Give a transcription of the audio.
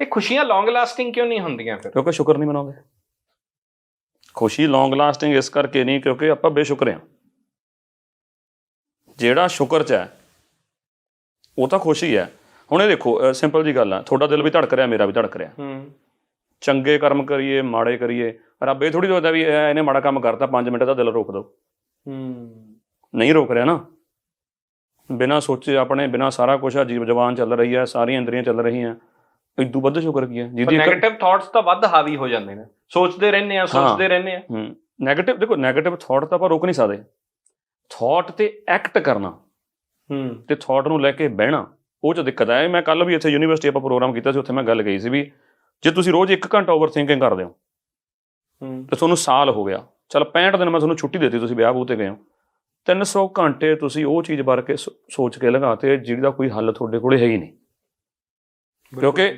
ਇਹ ਖੁਸ਼ੀਆਂ ਲੌਂਗ ਲਾਸਟਿੰਗ ਕਿਉਂ ਨਹੀਂ ਹੁੰਦੀਆਂ ਫਿਰ? ਕਿਉਂਕਿ ਸ਼ੁਕਰ ਨਹੀਂ ਮਨਾਉਂਦੇ। ਖੁਸ਼ੀ ਲੌਂਗ ਲਾਸਟਿੰਗ ਇਸ ਕਰਕੇ ਨਹੀਂ ਕਿਉਂਕਿ ਆਪਾਂ ਬੇਸ਼ੁਕਰ ਹਾਂ। ਜਿਹੜਾ ਸ਼ੁਕਰ ਚ ਹੈ ਉਹ ਤਾਂ ਖੁਸ਼ੀ ਹੈ ਹੁਣ ਇਹ ਦੇਖੋ ਸਿੰਪਲ ਜੀ ਗੱਲ ਆ ਤੁਹਾਡਾ ਦਿਲ ਵੀ ਧੜਕ ਰਿਹਾ ਮੇਰਾ ਵੀ ਧੜਕ ਰਿਹਾ। ਹੂੰ। ਚੰਗੇ ਕਰਮ ਕਰੀਏ ਮਾੜੇ ਕਰੀਏ ਰੱਬ ਇਹ ਥੋੜੀ ਸੋਚਦਾ ਵੀ ਇਹ- ਇਹਨੇ ਮਾੜਾ ਕੰਮ ਕਰਤਾ 5 ਮਿੰਟ ਦਾ ਦਿਲ ਰੋਕ ਦਿਓ। ਹੂੰ। ਨਹੀਂ ਰੋਕ ਰਿਹਾ ਨਾ। ਬਿਨਾਂ ਸੋਚੇ ਆਪਣੇ ਬਿਨਾਂ ਸਾਰਾ ਕੁਝ ਆ ਜੀਵ ਜਵਾਨ ਚੱਲ ਰਹੀ ਹੈ ਸਾਰੀਆਂ ਇੰਦਰੀਆਂ ਚੱਲ ਰਹੀਆਂ। ਇਦੋਂ ਵੱਧ ਸ਼ੁਕਰ ਕੀ ਹੈ ਜਿਹਦੀ ਨੈਗੇਟਿਵ ਥਾਟਸ ਤਾਂ ਵੱਧ ਹਾਵੀ ਹੋ ਜਾਂਦੇ ਨੇ। ਸੋਚਦੇ ਰਹਿੰਦੇ ਆ ਸੋਚਦੇ ਰਹਿੰਦੇ ਆ। ਹੂੰ ਨੈਗੇਟਿਵ ਦੇਖੋ ਨੈਗੇਟਿਵ ਥਾਟ ਤਾਂ ਆਪਾਂ ਰੋਕ ਨਹੀਂ ਸਕਦੇ। ਥਾਟ ਤੇ ਐਕਟ ਕਰਨਾ ਹੂੰ। ਤੇ ਥਾਟ ਨੂੰ ਲੈ ਕੇ ਬਹਿਣਾ ਉਹ ਚ ਦਿੱਕਤ ਆਇਆ ਮੈਂ ਕੱਲ ਵੀ ਇੱਥੇ ਯੂਨੀਵਰਸਿਟੀ ਆਪਾਂ ਪ੍ਰੋਗਰਾਮ ਕੀਤਾ ਸੀ ਉੱਥੇ ਮੈਂ ਗੱਲ ਕਹੀ ਸੀ ਵੀ ਜੇ ਤੁਸੀਂ ਰੋਜ਼ ਇੱਕ ਘੰਟਾ ਓਵਰ ਥਿੰਕਿੰਗ ਕਰਦੇ ਹੋ ਹੂੰ। ਤੇ ਤੁਹਾਨੂੰ ਸਾਲ ਹੋ ਗਿਆ। ਚਲ 65 ਦਿਨ ਮੈਂ ਤੁਹਾਨੂੰ ਛੁੱਟੀ ਦਿੱਤੀ ਤੁਸੀਂ ਵਿਆਹ ਬੂਤੇ ਗਏ ਹੋ। 300 ਘੰਟੇ ਤੁਸੀਂ ਉਹ ਚੀਜ਼ ਬਾਰੇ ਸੋਚ ਕੇ ਲਗਾਤੇ ਜਿਹਦਾ ਕੋਈ ਹੱਲ ਤੁਹਾਡੇ ਕੋਲੇ ਹੈ ਹੀ ਨਹੀਂ। ਕਿਉਂਕਿ